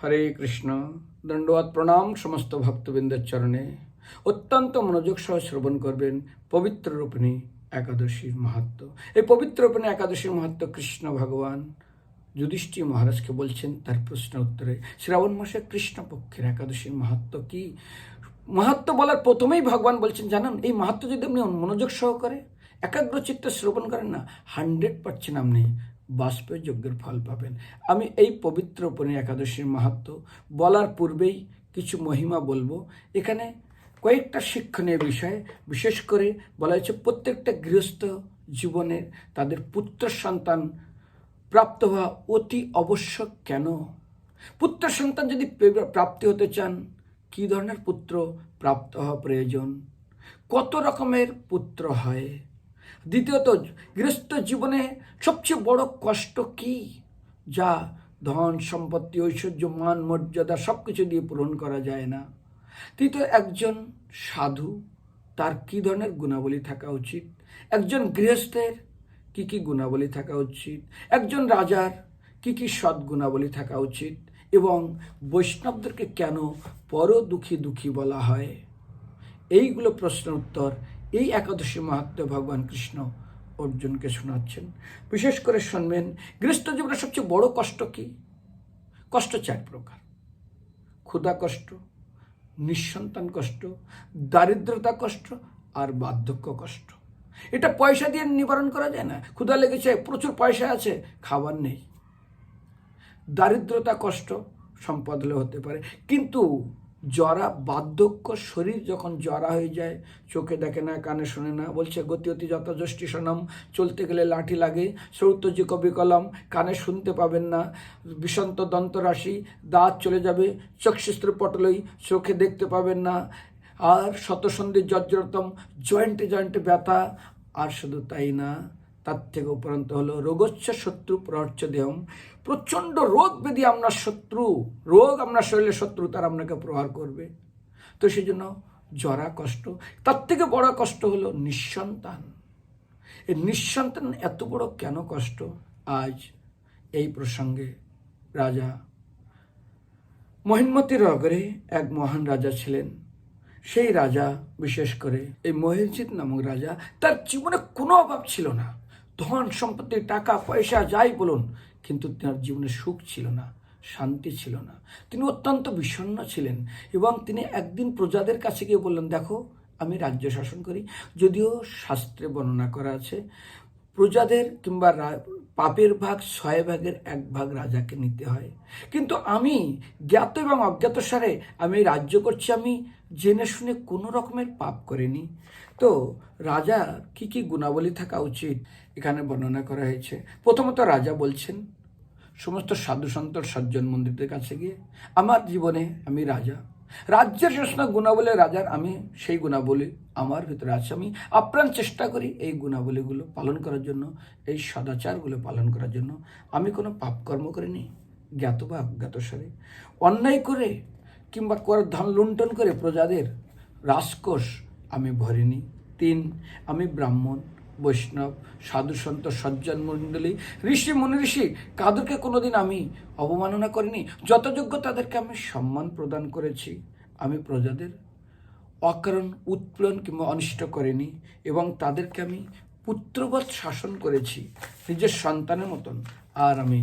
হরে কৃষ্ণ। দণ্ডবাদ প্রণাম সমস্ত ভক্তবৃন্দের চরণে। অত্যন্ত মনোযোগ সহ শ্রবণ করবেন পবিত্র রূপিণী একাদশীর মাহাত্ম। এই পবিত্র রূপিণী একাদশীর মাহাত্ম কৃষ্ণ ভগবান যুধিষ্ঠির মহারাজকে বলছেন, তার প্রশ্ন উত্তরে, শ্রাবণ মাসে কৃষ্ণপক্ষের একাদশীর মাহাত্ম কি? মাহাত্ম বলার প্রথমেই ভগবান বলছেন, জানেন, এই মাহাত্ম যদি আপনি মনোযোগ সহকারে একাগ্র চিত্তে শ্রবণ করেন না হান্ড্রেড পার্সেন্ট আপনি বাষ্পের যজ্ঞের ফল পাবেন। আমি এই পবিত্র উপনী একাদশীর মাহাত্ম বলার পূর্বেই কিছু মহিমা বলব। এখানে কয়েকটা শিক্ষণীয় বিষয়, বিশেষ করে বলা হয়েছে প্রত্যেকটা গৃহস্থ জীবনের তাদের পুত্র সন্তান প্রাপ্ত হওয়া অতি আবশ্যক কেন? পুত্র সন্তান যদি প্রাপ্তি হতে চান, কী ধরনের পুত্র প্রাপ্ত হওয়া প্রয়োজন? কত রকমের পুত্র হয়? দ্বিতীয়ত, গৃহস্থ জীবনে সবচেয়ে বড় কষ্ট কি? যা ধন, সম্পত্তি, ঐশ্বর্য, মান, মর্যাদা সব কিছু দিয়ে পূরণ করা যায় না। তৃতীয়, একজন সাধু, তার কি ধরনের গুণাবলী থাকা উচিত? একজন গৃহস্থের কি কি গুণাবলী থাকা উচিত? একজন রাজার কি কি সৎ গুণাবলী থাকা উচিত? এবং বৈষ্ণবদেরকে কেন পর দুঃখী দুঃখী বলা হয়? এইগুলো প্রশ্নের উত্তর এই একাদশী মাহাত্ম্য ভগবান কৃষ্ণ অর্জুনকে শোনাচ্ছেন। বিশেষ করে শুনবেন, গৃহস্থ জীবনের সবচেয়ে বড় কষ্ট কি? কষ্ট চার প্রকার। ক্ষুধা কষ্ট, নিঃসন্তান কষ্ট, দারিদ্রতা কষ্ট আর বার্ধক্য কষ্ট। এটা পয়সা দিয়ে নিবারণ করা যায় না। ক্ষুধা লেগেছে, প্রচুর পয়সা আছে, খাবার নেই। দারিদ্রতা কষ্ট সম্পদ হতে পারে। কিন্তু জরা, বার্ধক্য শরীর যখন জরা হয়ে যায়, চোখে দেখে না, কানে শোনে না, বলছে গতি অতি যত যষ্টি সনম, চলতে গেলে লাঠি লাগে সৌতজি কবি কলম, কানে শুনতে পাবেন না বিষন্ত দন্তরাশি, দাঁত চলে যাবে চক্ষুস্ত্র পটলই, চোখে দেখতে পাবেন না, আর শতসন্ধি জর্জরতম, জয়েন্টে জয়েন্টে ব্যথা, আর শুধু তাই না। তার থেকে উপরন্ত হলো রোগচ্ছ শত্রু প্রহর্চ দেহম প্রচণ্ড রোগ ব্যাধি আপনার শত্রু। রোগ আপনার শরীরে শত্রু, তার আপনাকে প্রহার করবে। তো সেই জন্য জরা কষ্ট। তার থেকে বড় কষ্ট হলো নিঃসন্তান। এই নিঃসন্তান এত বড় কেন কষ্ট? আজ এই প্রসঙ্গে রাজা মহিনমতির নগরে এক মহান রাজা ছিলেন। সেই রাজা, বিশেষ করে এই মহিজিৎ নামক রাজা, তার জীবনে কোনো অভাব ছিল না। ধন সম্পত্তি, টাকা, পয়সা, যাই বলুন, কিন্তু তার জীবনে সুখ ছিল না, শান্তি ছিল না। তিনি অত্যন্ত বিষণ্ণ ছিলেন এবং তিনি একদিন প্রজাদের কাছে গিয়ে বললেন, দেখো, আমি রাজ্য শাসন করি। যদিও শাস্ত্রে বর্ণনা করা আছে, প্রজাদের কিংবা পাপের ভাগ, ছয় ভাগের এক ভাগ রাজাকে নিতে হয়। কিন্তু আমি জ্ঞাত এবং অজ্ঞাত সারে আমি রাজ্য করছি, আমি জেনে শুনে কোনো রকমের পাপ করিনি। তো রাজা কি কি গুণাবলী থাকা উচিত এখানে বর্ণনা করা হয়েছে। প্রথমত রাজা বলছেন, সমস্ত সাধু সন্তর সজ্জন মন্দিরদের কাছে গিয়ে আমার জীবনে আমি রাজা। রাজ্যের শাসন গুণাবলী রাজার আমি সেই গুণাবলী আমার ভিতরে আছে। আমি আপ্রাণ চেষ্টা করি এই গুণাবলীগুলো পালন করার জন্য, এই সদাচারগুলো পালন করার জন্য। আমি কোনো পাপকর্ম করিনি, জ্ঞাত বা অজ্ঞাত সারে অন্যায় করে কিংবা কর ধন লুণ্ঠন করে প্রজাদের রাজকোষ আমি ভরিনি। তিন, আমি ব্রাহ্মণ বৈষ্ণব, সাধু সন্ত, সজ্জন মণ্ডলী, ঋষি, মুনি ঋষি, কাদেরকে কোনোদিন আমি অবমাননা করিনি। যথাযোগ্য তাদেরকে আমি সম্মান প্রদান করেছি, আমি প্রজাদের অকারণ উৎপীড়ন কিংবা অনিষ্ট করিনি এবং তাদেরকে আমি পুত্রবৎ শাসন করেছি, নিজের সন্তানের মতন। আর আমি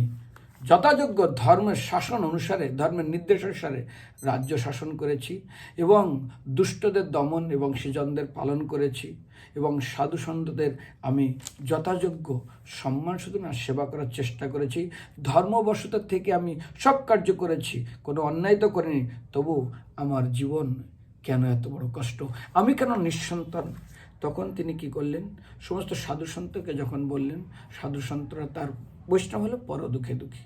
যথাযোগ্য ধর্মের শাসন অনুসারে, ধর্মের নির্দেশ অনুসারে রাজ্য শাসন করেছি এবং দুষ্টদের দমন এবং সৃজনদের পালন করেছি এবং সাধু সন্তদের আমি যথাযোগ্য সম্মান শুধু না, সেবা করার চেষ্টা করেছি। ধর্মবশত থেকে আমি সব কার্য করেছি, কোনো অন্যায় তো করিনি, তবু আমার জীবন কেন এত বড় কষ্ট? আমি কেন নিঃসন্তান? তখন তিনি কি করলেন? সমস্ত সাধু সন্তকে যখন বললেন, সাধু সন্তরা তার বৈষ্ণব হলো পর দুঃখে দুঃখী।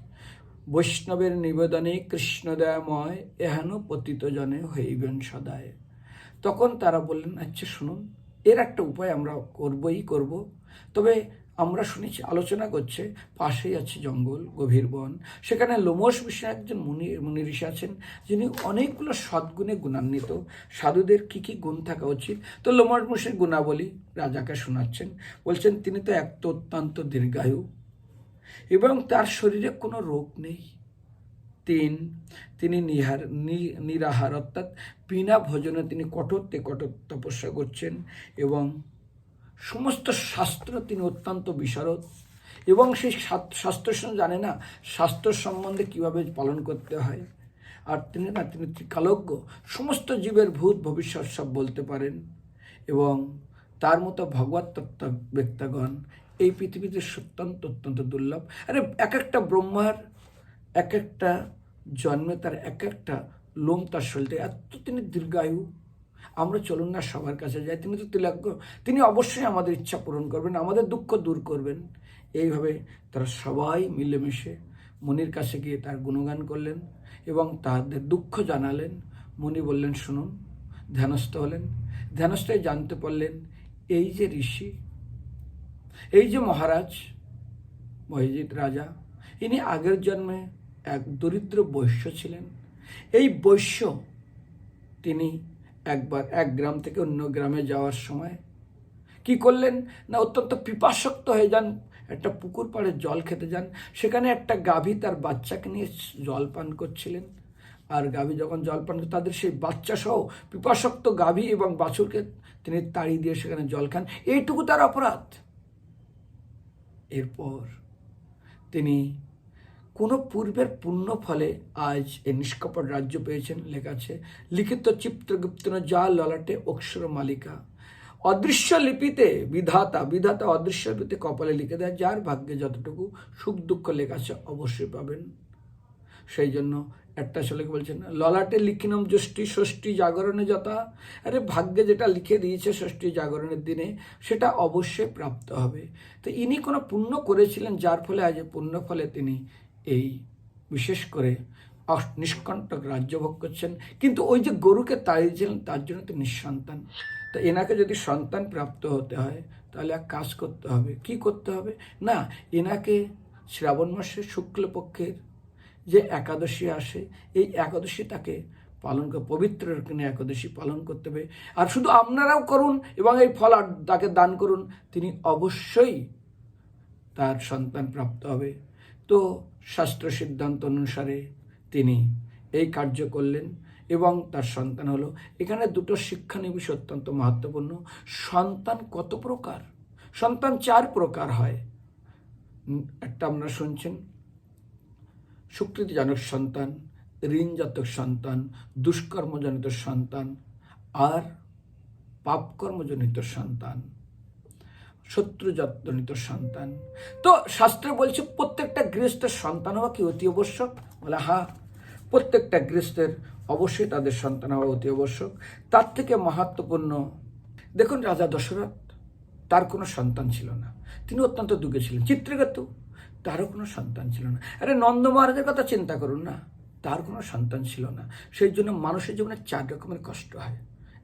বৈষ্ণবের নিবেদনে কৃষ্ণদয়াময় এহেন পতিত জনে হইবেন সদায়। তখন তারা বললেন আচ্ছা শুনুন, এর একটা উপায় আমরা করবই করব। তবে আমরা শুনেছি, আলোচনা করছে, পাশেই আছে জঙ্গল, গভীর বন। সেখানে লোমস বিষয়ে একজন মুনি মুনি ঋষি আছেন, যিনি অনেকগুলো সদ্গুণে গুণান্বিত। সাধুদের কি কি গুণ থাকা উচিত? তো লোমস মুসির গুণাবলী রাজাকে শোনাচ্ছেন। বলছেন, তিনি তো এক তো অত্যন্ত দীর্ঘায়ু। এবং তার শরীরে কোনো রোগ নেই। তিন, তিনি নিহার নিরাহার অর্থাৎ বিনা ভোজনে তিনি কঠোরতে কঠোর তপস্যা করছেন এবং সমস্ত শাস্ত্র তিনি অত্যন্ত বিশারদ এবং সেই শাস্ত্র জানে না শাস্ত্র সম্বন্ধে কীভাবে পালন করতে হয়। আর তিনি না, তিনি ত্রিকালজ্ঞ, সমস্ত জীবের ভূত ভবিষ্যৎ সব বলতে পারেন এবং তার মতো ভগবত তত্ত্ব ব্যক্তাগণ এই পৃথিবীতে অত্যন্ত অত্যন্ত দুর্লভ। আরে এক একটা ব্রহ্মার এক একটা জন্মে তার এক একটা লোম তার শরীরে এত তিনি দীর্ঘায়ু। আমরা চলুন না সবার কাছে যাই। তিনি তো তিলজ্ঞ। তিনি অবশ্যই আমাদের ইচ্ছা পূরণ করবেন, আমাদের দুঃখ দূর করবেন। এইভাবে তারা সবাই মিলেমিশে মনির কাছে গিয়ে তার গুণগান করলেন এবং তাদের দুঃখ জানালেন। মুনি বললেন, শুনুন, ধ্যানস্থ হলেন। ধ্যানস্থে জানতে পারলেন, এই যে ঋষি এই যে মহারাজ, মহিজিৎ রাজা, ইনি আগের জন্মে এক দরিদ্র বৈশ্য ছিলেন। এই বৈশ্য তিনি একবার এক গ্রাম থেকে অন্য গ্রামে যাওয়ার সময় কি করলেন? না, অত্যন্ত পিপাসক্ত হয়ে যান, একটা পুকুর পাড়ে জল খেতে যান। সেখানে একটা গাভী তার বাচ্চাকে নিয়ে জল পান করছিলেন। আর গাভী যখন জল পান, তাদের সেই বাচ্চা সহ পিপাসক্ত গাভী এবং বাছুরকে তিনি তাড়ি দিয়ে সেখানে জল খান। এইটুকু তার অপরাধ। এরপর তিনি কোনো পূর্বের পুণ্য ফলে আজ এই নিষ্কপট রাজ্য পেয়েছেন লেখা আছে লিখিত চিত্রগুপ্ত যা ললাটে অক্ষর মালিকা। অদৃশ্য লিপিতে বিধাতা বিধাতা অদৃশ্য লিপিতে কপালে লিখে দেয়, যার ভাগ্যে যতটুকু সুখ দুঃখ লেখা আছে অবশ্যই পাবেন। সেই জন্য একটা ছেলেকে বলছেন, ললাটে লিখিনম জ্যৈষ্ঠী ষষ্ঠী জাগরণে যথা। আরে ভাগ্যে যেটা লিখে দিয়েছে ষষ্ঠী জাগরণের দিনে, সেটা অবশ্যই প্রাপ্ত হবে। তো ইনি কোনো পুণ্য করেছিলেন, যার ফলে আজ পুণ্য ফলে তিনি এই বিশেষ করে নিষ্কণ্টক রাজ্য ভোগ করছেন। কিন্তু ওই যে গরুকে তাড়িয়েছিলেন তার জন্য তো নিঃসন্তান। তো এনাকে যদি সন্তান প্রাপ্ত হতে হয়, তাহলে এক কাজ করতে হবে। কি করতে হবে? না, এনাকে শ্রাবণ মাসের শুক্লপক্ষের যে একাদশী আসে, এই একাদশী তাকে পালন করে পবিত্র একাদশী পালন করতে হবে। আর শুধু আপনারাও করুন এবং এই ফল তাকে দান করুন, তিনি অবশ্যই তার সন্তান প্রাপ্ত হবে। তো শাস্ত্র সিদ্ধান্ত অনুসারে তিনি এই কার্য করলেন এবং তার সন্তান হলো। এখানে দুটো শিক্ষানিবিশ অত্যন্ত মহত্বপূর্ণ সন্তান কত প্রকার? সন্তান চার প্রকার হয়। একটা আপনারা শুনছেন সুকৃতিজনক সন্তান, ঋণজাতক সন্তান, দুষ্কর্মজনিত সন্তান আর পাপকর্মজনিত সন্তান শত্রুজনিত সন্তান। তো শাস্ত্র বলছে প্রত্যেকটা গৃহস্থের সন্তান হওয়া কি অতি আবশ্যক? বলে হ্যাঁ প্রত্যেকটা গৃহস্থের অবশ্যই তাদের সন্তান হওয়া অতি আবশ্যক। তার থেকে মাহাত্মপূর্ণ দেখুন রাজা দশরথ, তার কোনো সন্তান ছিল না। তিনি অত্যন্ত দুঃখে ছিলেন। চিত্রকেতু তারও কোনো সন্তান ছিল না। আরে নন্দ মহারাজের কথা চিন্তা করুন না। তার কোনো সন্তান ছিল না। সেই জন্য মানুষের জীবনে চার রকমের কষ্ট হয়।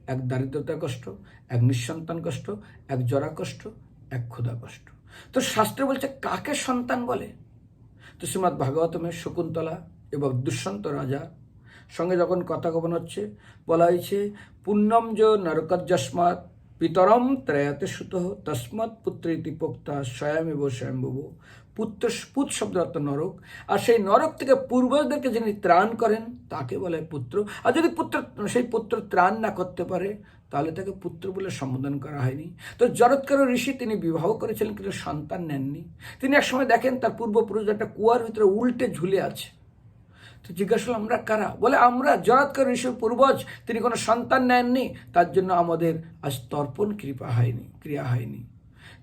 এক দারিদ্রতা কষ্ট, এক নিঃসন্তান কষ্ট, এক জরা কষ্ট, এক ক্ষুধা কষ্ট। তো শাস্ত্র বলছে, কাকে সন্তান বলে? তো শ্রীমৎ ভাগবতমের শকুন্তলা এবং দুষ্যন্ত রাজা সঙ্গে যখন কথা গোপন হচ্ছে, বলা হয়েছে, পুণ্যম য নরকযস্মাৎ পিতরম ত্রয়াতে সুত তস্মাৎ পুত্র ইতি পোক্তা স্বয়মেব স্বয়ম্ভব পুত্র পুত শব্দ অর্থ নরক। আর সেই নরক থেকে পূর্বজদেরকে যিনি ত্রাণ করেন, তাকে বলে পুত্র। আর যদি পুত্র, সেই পুত্র ত্রাণ না করতে পারে, তাহলে তাকে পুত্র বলে সম্বোধন করা হয়নি। তো জরৎকার ঋষি তিনি বিবাহ করেছিলেন, কিন্তু সন্তান নেননি। তিনি একসময় দেখেন তার পূর্বপুরুষ একটা কুয়ার ভিতরে উল্টে ঝুলে আছে। তো জিজ্ঞাসা আমরা কারা? বলে, আমরা জরাৎকর ঋষির পূর্বজ। তিনি কোনো সন্তান নেননি। তার জন্য আমাদের আজ তর্পণ কৃপা হয়নি, ক্রিয়া হয়নি।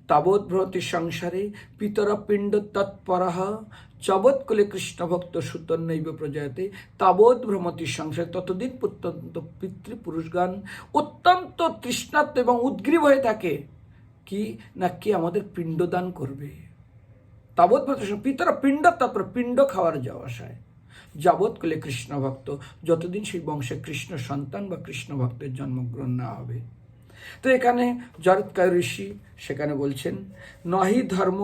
তাবৎ ভ্রতি সংসারে পিতর পিণ্ড তৎপরহ চবৎ কুলে কৃষ্ণ ভক্ত সুতন্নৈব প্রজায়তে তাবৎ ভ্রমতি সংসারে ততদিন প্রত্যন্ত পিতৃপুরুষগান অত্যন্ত তৃষ্ণাত্ম এবং উদ্গ্রীব হয়ে থাকে। কি না কি আমাদের পিণ্ডদান করবে? তাবৎ পিতর পিণ্ড তারপর পিণ্ড খাওয়ার যাওয়া আসায় যাবৎ কলে কৃষ্ণ ভক্ত যতদিন সেই বংশে কৃষ্ণ সন্তান বা কৃষ্ণ ভক্তের জন্মগ্রহণ না হবে তো এখানে জরৎকার ঋষি সেখানে বলছেন, নহি ধর্ম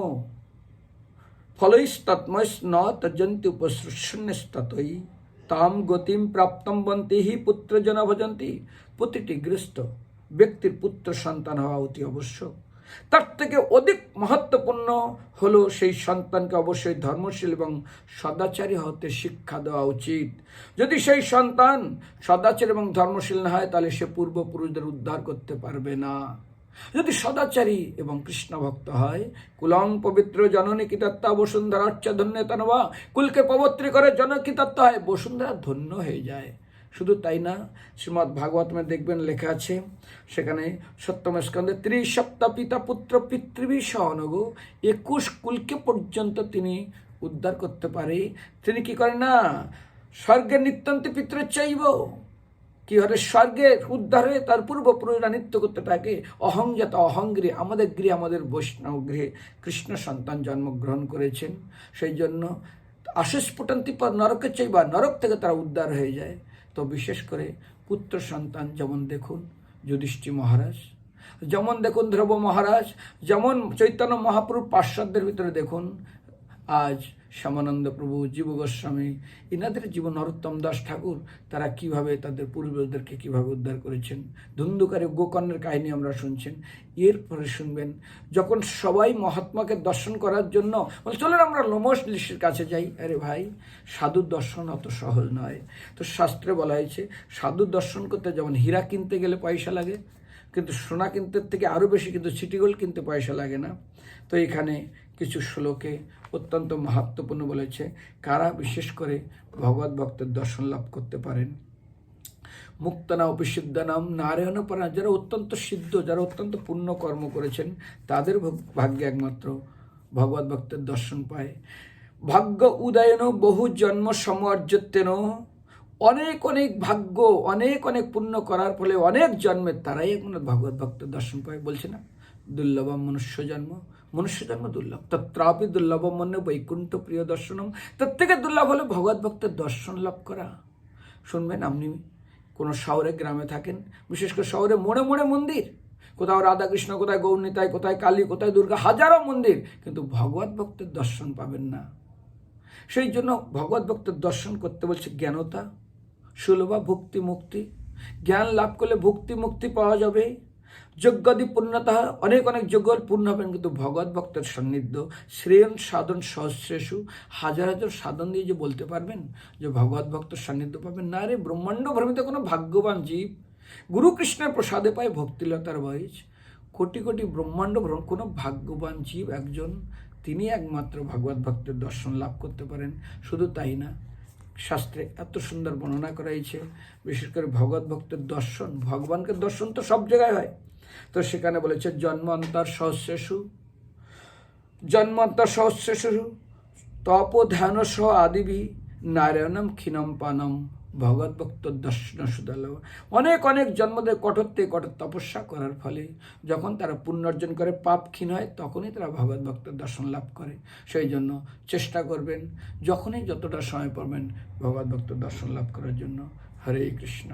ফলৈস্তৎময়স ন তজন্তি উপসৃষ্যন্যস্ততই তাম গতিম প্রাপ্তম বন্তি হি পুত্রজন ভজন্তি, প্রতিটি গৃহস্থ, ব্যক্তির পুত্র সন্তান হওয়া অতি আবশ্যক। তার থেকে অধিক মহত্বপূর্ণ হলো সেই সন্তানকে অবশ্যই ধর্মশীল এবং সদাচারী হতে শিক্ষা দেওয়া উচিত। যদি সেই সন্তান সদাচার এবং ধর্মশীল না হয়, তাহলে সে পূর্বপুরুষদের উদ্ধার করতে পারবে না। যদি সদাচারী এবং কৃষ্ণ ভক্ত হয়, কুলং পবিত্র জননী কিতাত্তা বসুন্ধরা ধন্য তনবা, কুলকে পবিত্র করে জনকিতাত্ত হয়, বসুন্ধরা ধন্য হয়ে যায়। শুধু তাই না, শ্রীমৎ ভাগবতমে দেখবেন লেখা আছে, সেখানে সপ্তম স্কন্ধে ত্রিসপ্তাহ পিতা পুত্র পিতৃবী সহনগ, একুশ কুলকে পর্যন্ত তিনি উদ্ধার করতে পারে। তিনি কি করেন না স্বর্গের নিত্যন্ত পিতৃ চাইব। কি হলে স্বর্গে উদ্ধার তার পূর্বপুরুষরা নৃত্য করতে থাকে, অহংজাত অহংগৃহে আমাদের গৃহে, আমাদের বৈষ্ণব গৃহে কৃষ্ণ সন্তান জন্মগ্রহণ করেছেন। সেই জন্য আশিস ফুটন্তি পর নরকে চাইবা, নরক থেকে তারা উদ্ধার হয়ে যায়। তো বিশেষ করে পুত্র সন্তান যেমন দেখুন যুধিষ্ঠি মহারাজ, যেমন দেখুন, ধ্রুব মহারাজ, যেমন চৈতন্য মহাপ্রভু পাশ্চাত্যের ভিতরে দেখুন আজ শ্যামানন্দ প্রভু জীব গোস্বামী এনাদের জীবন নরোত্তম দাস ঠাকুর, তারা কীভাবে তাদের পূর্বজদেরকে কীভাবে উদ্ধার করেছেন? ধুন্ধুকারে গোকর্ণের কাহিনী আমরা শুনছেন। এরপরে শুনবেন, যখন সবাই মহাত্মাকে দর্শন করার জন্য, বলে, চলেন আমরা লোমস ঋষির কাছে যাই। আরে ভাই, সাধুর দর্শন অত সহজ নয়। তো শাস্ত্রে বলা হয়েছে, সাধুর দর্শন করতে যেমন হীরা কিনতে গেলে পয়সা লাগে কিন্তু সোনা কিনতে থেকে আরও বেশি কিন্তু সিটিগোল্ড কিনতে পয়সা লাগে না। তো এখানে কিছু শ্লোকে অত্যন্ত মাহাত্মপূর্ণ বলেছে, কারা বিশেষ করে ভগবত ভক্তের দর্শন লাভ করতে পারেন? মুক্তনা অপিসিদ্ধানাম নারায়ণপরা যারা অত্যন্ত সিদ্ধ, যারা অত্যন্ত পুণ্য কর্ম করেছেন, তাদের ভাগ- ভাগ্যে একমাত্র ভগবত ভক্তের দর্শন পায়। ভাগ্য উদয়ন বহু জন্ম সমর্যতেন। অনেক অনেক ভাগ্য, অনেক অনেক পুণ্য করার ফলে অনেক জন্মের তারাই একমাত্র ভগবত ভক্তের দর্শন পায় বলছে না? দুর্লভম মনুষ্য জন্ম মনুষ্য জন্ম দুর্লভ। তত্রাপি দুর্লভম মনে বৈকুণ্ঠ প্রিয় দর্শনম। তার থেকে দুর্লভ হলো ভগবত ভক্তের দর্শন লাভ করা। শুনবেন আপনি, কোনো শহরে গ্রামে থাকেন, বিশেষ করে শহরে মোড়ে মোড়ে মন্দির। কোথাও রাধাকৃষ্ণ, কোথায় গৌরনীতায় কোথায় কালী, কোথায় দুর্গা, হাজারো মন্দির, কিন্তু ভগবত ভক্তের দর্শন পাবেন না। সেই জন্য ভগবত ভক্তের দর্শন করতে বলছে জ্ঞানতা। সুলভা ভক্তি মুক্তি জ্ঞান লাভ করলে ভক্তি মুক্তি পাওয়া যাবে। যজ্ঞাদি পূর্ণতা, অনেক অনেক যজ্ঞ পূর্ণ হবেন কিন্তু ভগবত ভক্তের সান্নিধ্য, শ্রেয়ন সাধন সহস্রেশু। হাজার হাজার সাধন দিয়ে যে বলতে পারবেন, যে ভগবত ভক্তের সান্নিধ্য পাবেন, না রে ব্রহ্মাণ্ড ভ্রমিত কোনো ভাগ্যবান জীব। গুরু কৃষ্ণের প্রসাদে পায় ভক্তিলতার বয়স। কোটি কোটি ব্রহ্মাণ্ড ভ্রম কোনো ভাগ্যবান জীব একজন, তিনি একমাত্র ভগবত ভক্তের দর্শন লাভ করতে পারেন। শুধু তাই না শাস্ত্রে এত সুন্দর বর্ণনা করা হয়েছে বিশেষ করে ভগবত ভক্তের দর্শন, ভগবানকে দর্শন তো সব জায়গায় হয়। তো সেখানে বলেছে জন্মান্তর সহস্রেশু জন্মান্তর সহস্রেশু তপ ধ্যান সহ আদিবি নারায়ণম ক্ষীণম পানম। ভগবত ভক্ত দর্শন সুদাল। অনেক অনেক জন্মদের কঠোর থেকে কঠোর তপস্যা করার ফলে যখন তারা পুণ্যার্জন করে, পাপ ক্ষীণ হয়, তখনই তারা ভগত ভক্ত দর্শন লাভ করে। সেই জন্য চেষ্টা করবেন, যখনই যতটা সময় পাবেন ভগত ভক্ত দর্শন লাভ করার জন্য। হরে কৃষ্ণ।